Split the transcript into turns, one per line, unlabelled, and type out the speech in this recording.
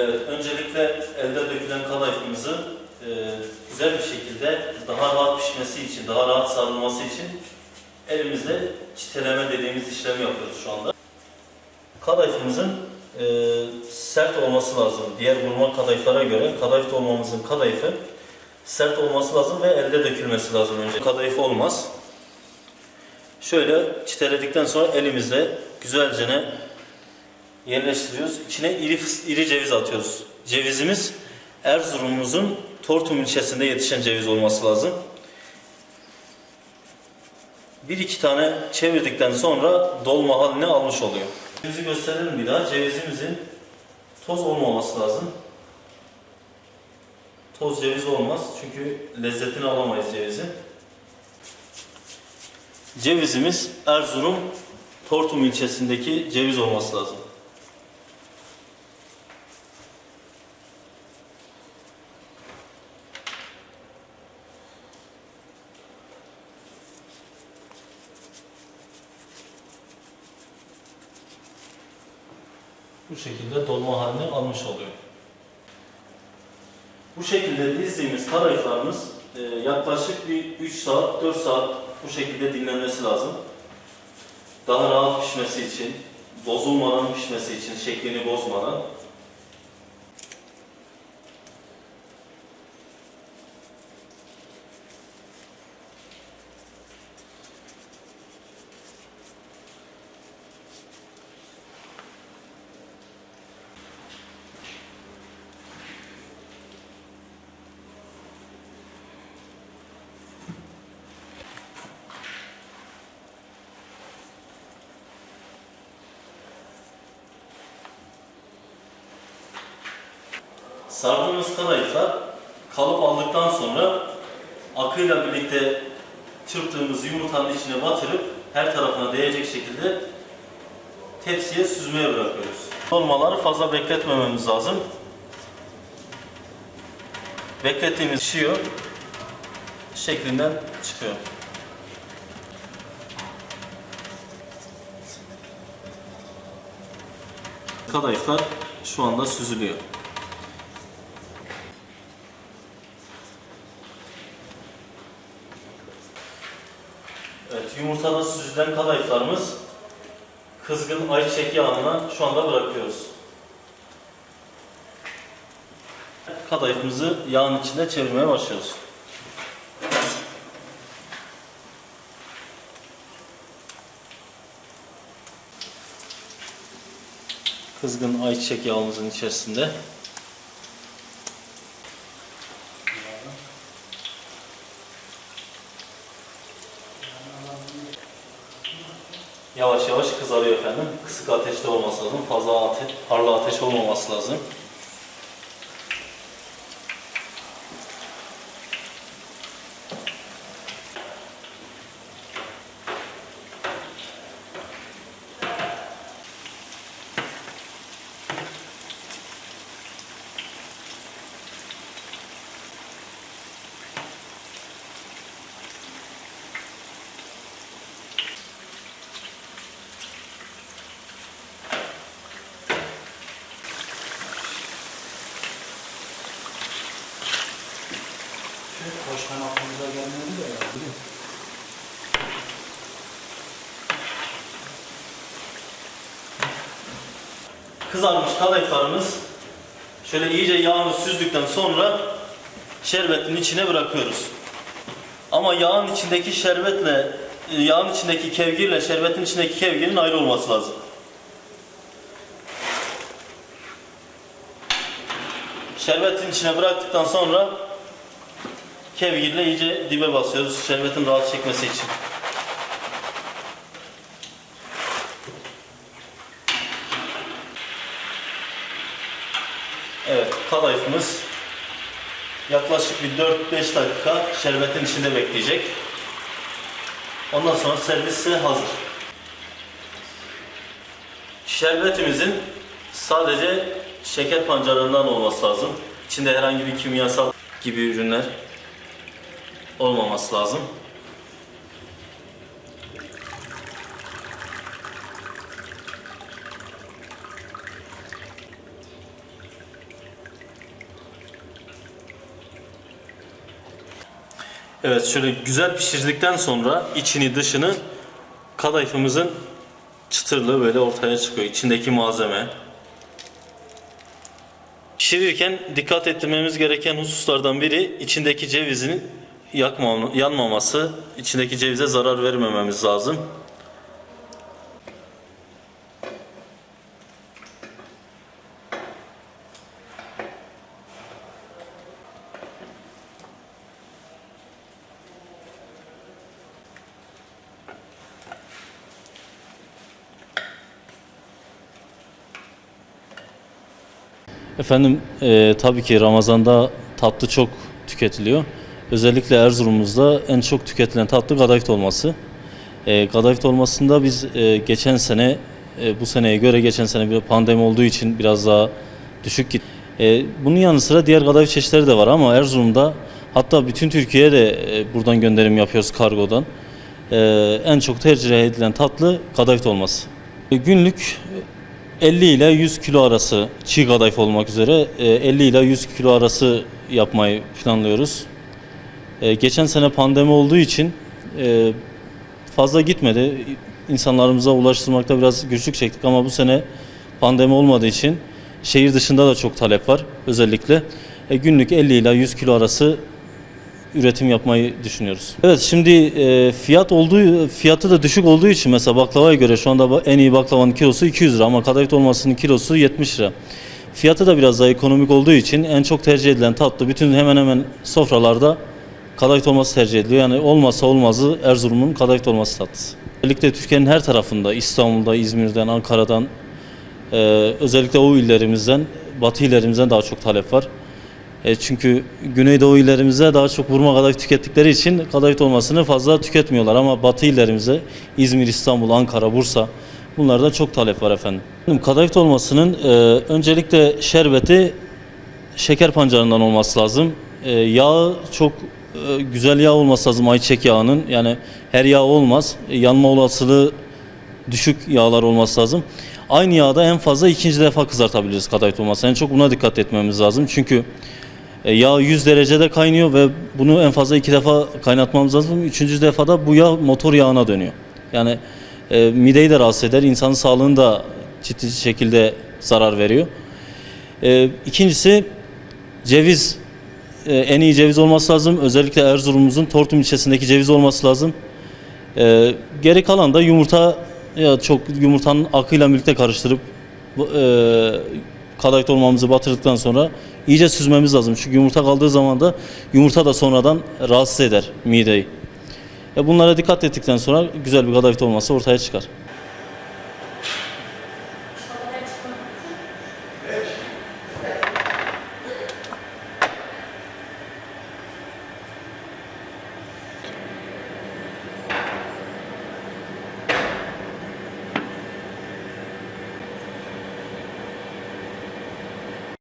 Evet, öncelikle elde dökülen kadayıfımızı e, güzel bir şekilde daha rahat pişmesi için, daha rahat sarılması için elimizle çiteleme dediğimiz işlemi yapıyoruz şu anda. Kadayıfımızın e, sert olması lazım. Diğer vurma kadayıflara göre kadayıf dolmamızın kadayıfı sert olması lazım ve elde dökülmesi lazım önce. Kadayıf olmaz. Şöyle çiteledikten sonra elimizle güzelce yerleştiriyoruz. İçine iri, iri ceviz atıyoruz. Cevizimiz Erzurum'umuzun Tortum ilçesinde yetişen ceviz olması lazım. Bir iki tane çevirdikten sonra dolma haline almış oluyor. Cevizi gösterelim bir daha. Cevizimizin toz olmaması lazım. Toz ceviz olmaz çünkü lezzetini alamayız cevizin. Cevizimiz Erzurum Tortum ilçesindeki ceviz olması lazım. Bu şekilde dolma halini almış oluyor. Bu şekilde dizdiğimiz kadayıflarımız e, yaklaşık bir 3 saat, 4 saat bu şekilde dinlenmesi lazım. Daha rahat pişmesi için, bozulmadan pişmesi için, şeklini bozmadan. Sardığımız kadayıflar kalıp aldıktan sonra akıyla birlikte çırptığımız yumurtanın içine batırıp her tarafına değecek şekilde tepsiye süzmeye bırakıyoruz. Dolmaları fazla bekletmememiz lazım. Beklettiğimiz pişiyor, şeklinden çıkıyor. Kadayıflar şu anda süzülüyor. Evet, yumurtada süzülen kadayıflarımız kızgın ayçiçek yağına şu anda bırakıyoruz. Kadayıfımızı yağın içinde çevirmeye başlıyoruz. Kızgın ayçiçek yağımızın içerisinde yavaş yavaş kızarıyor efendim. Kısık ateşte olması lazım. Fazla ate harlı ateş olmaması lazım.
Koşman aklımıza gelmedi de ya. Biliyor musun?
Kızarmış kadayıflarımız şöyle iyice yağını süzdükten sonra şerbetin içine bırakıyoruz. Ama yağın içindeki şerbetle yağın içindeki kevgirle şerbetin içindeki kevgirin ayrı olması lazım. Şerbetin içine bıraktıktan sonra kevgirle iyice dibe basıyoruz şerbetin rahat çekmesi için. Evet, kadayıfımız yaklaşık bir 4-5 dakika şerbetin içinde bekleyecek. Ondan sonra servise hazır. Şerbetimizin sadece şeker pancarından olması lazım. İçinde herhangi bir kimyasal gibi ürünler olmaması lazım. Evet şöyle güzel pişirdikten sonra içini dışını kadayıfımızın çıtırlığı böyle ortaya çıkıyor. İçindeki malzeme. Pişirirken dikkat etmemiz gereken hususlardan biri içindeki cevizin yakma, yanmaması, içindeki cevize zarar vermememiz lazım. Efendim e, tabii ki Ramazan'da tatlı çok tüketiliyor. Özellikle Erzurum'umuzda en çok tüketilen tatlı kadayıf olması. E, kadayıf olmasında biz e, geçen sene e, bu seneye göre geçen sene bir pandemi olduğu için biraz daha düşük git. E, bunun yanı sıra diğer kadayıf çeşitleri de var ama Erzurum'da hatta bütün Türkiye'ye de e, buradan gönderim yapıyoruz kargodan. E, en çok tercih edilen tatlı kadayıf olması. E, günlük 50 ile 100 kilo arası çiğ kadayıf olmak üzere e, 50 ile 100 kilo arası yapmayı planlıyoruz. E, Geçen sene pandemi olduğu için e, fazla gitmedi. İnsanlarımıza ulaştırmakta biraz güçlük çektik ama bu sene pandemi olmadığı için şehir dışında da çok talep var özellikle. E, Günlük 50 ile 100 kilo arası üretim yapmayı düşünüyoruz. Evet şimdi e, fiyat olduğu fiyatı da düşük olduğu için mesela baklavaya göre şu anda en iyi baklavanın kilosu 200 lira ama kadayıf dolmasının kilosu 70 lira. Fiyatı da biraz daha ekonomik olduğu için en çok tercih edilen tatlı bütün hemen hemen sofralarda kadayıf dolması tercih ediliyor. Yani olmazsa olmazı Erzurum'un kadayıf dolması tatlısı. Özellikle Türkiye'nin her tarafında İstanbul'da, İzmir'den, Ankara'dan e, özellikle o illerimizden, batı illerimizden daha çok talep var. E, çünkü Güneydoğu illerimize daha çok vurma kadayıf tükettikleri için kadayıf olmasını fazla tüketmiyorlar ama batı illerimize İzmir, İstanbul, Ankara, Bursa bunlardan çok talep var efendim. Kadayıf olmasının e, öncelikle şerbeti şeker pancarından olması lazım. E, yağı çok güzel yağ olması lazım ayçiçek yağının. Yani her yağ olmaz. Yanma olasılığı düşük yağlar olması lazım. Aynı yağda en fazla ikinci defa kızartabiliriz kadayıf olması. En çok buna dikkat etmemiz lazım. Çünkü e, yağ 100 derecede kaynıyor ve bunu en fazla iki defa kaynatmamız lazım. Üçüncü defada bu yağ motor yağına dönüyor. Yani e, mideyi de rahatsız eder, insanın sağlığını da ciddi şekilde zarar veriyor. E, ikincisi ceviz ee, en iyi ceviz olması lazım. Özellikle Erzurum'umuzun Tortum ilçesindeki ceviz olması lazım. Ee, geri kalan da yumurta ya çok yumurtanın akıyla birlikte karıştırıp e, kadayıf dolmamızı batırdıktan sonra iyice süzmemiz lazım. Çünkü yumurta kaldığı zaman da yumurta da sonradan rahatsız eder mideyi. Bunlara dikkat ettikten sonra güzel bir kadayıf dolması ortaya çıkar.